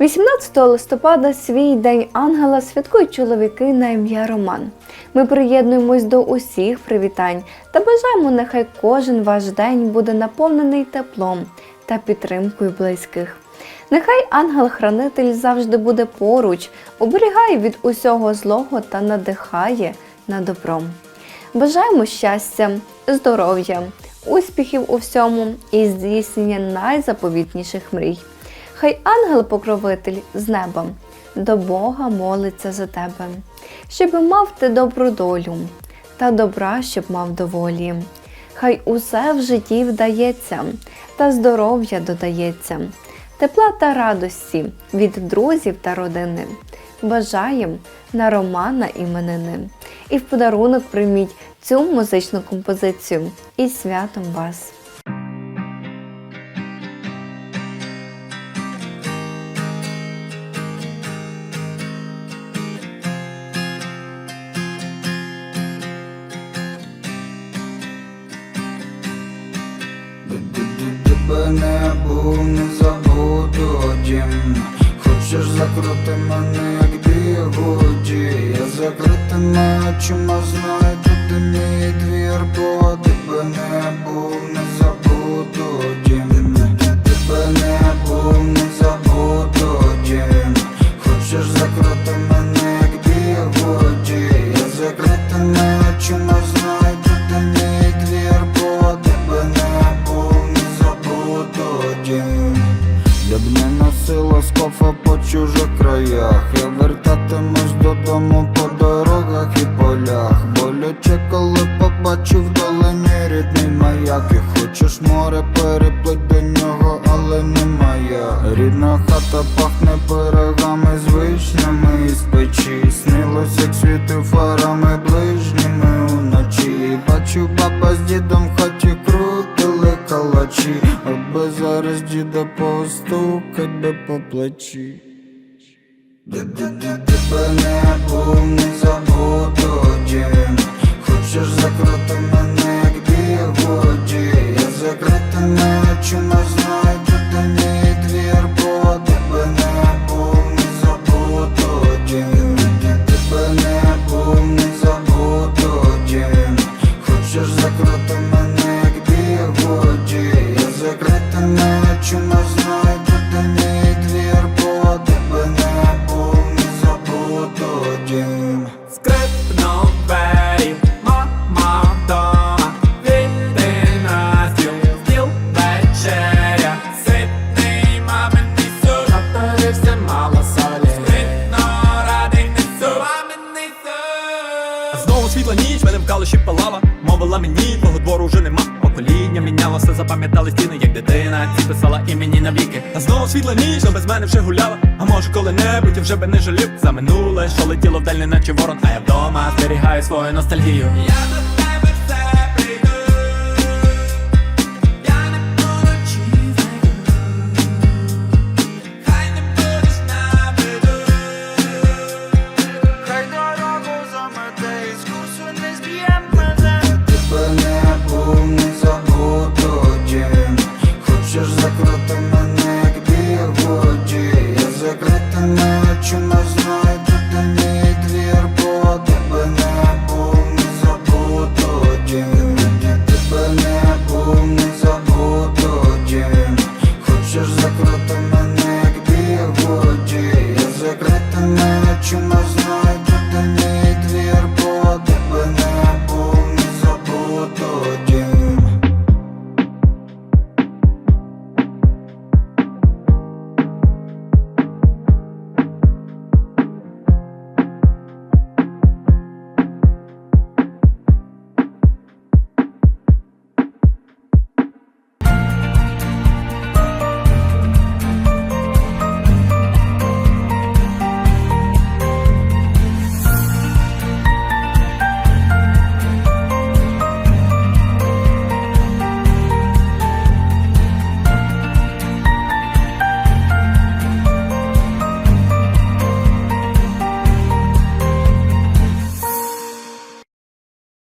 18 листопада свій день ангела святкують чоловіки на ім'я Роман. Ми приєднуємось до усіх привітань та бажаємо, нехай кожен ваш день буде наповнений теплом та підтримкою близьких. Нехай ангел-хранитель завжди буде поруч, оберігає від усього злого та надихає на добро. Бажаємо щастя, здоров'я, успіхів у всьому і здійснення найзаповітніших мрій. Хай ангел-покровитель з неба до Бога молиться за тебе, щоб мав ти добру долю та добра, щоб мав доволі. Хай усе в житті вдається, та здоров'я додається, тепла та радості від друзів та родини. Бажаєм на Романа іменини. І в подарунок прийміть цю музичну композицію із святом вас. Тебе не був, не забуду дім Хочеш закрути мене, як бігуді Я закритими очима знайду ти мій двір Бо тебе не був, я б не носила скофа по чужих краях. Я вертатимусь додому по дорогах і полях. Боляче, коли побачив вдалині рідний маяк. І хочеш море переплить до нього, але не моя Рідна хата пахне пирогами з вишнями. Із печі Снилось, як світи фарами ближніми уночі. Бачу, баба з дідом хаті калачі Аби зараз діда постукать би по плечі Тебе не був, не забуду дім суп ніч, мене в калуші палала. Мовила мені, твого двору вже нема. Покоління мінялося, запам'ятали стіни, як дитина. Ці писала імені навіки А знову світла ніч, но без мене вже гуляла. А може коли-небудь я вже би не жалів. За минуле, що летіло вдаль, наче ворон. А я вдома зберігаю свою ностальгію. Я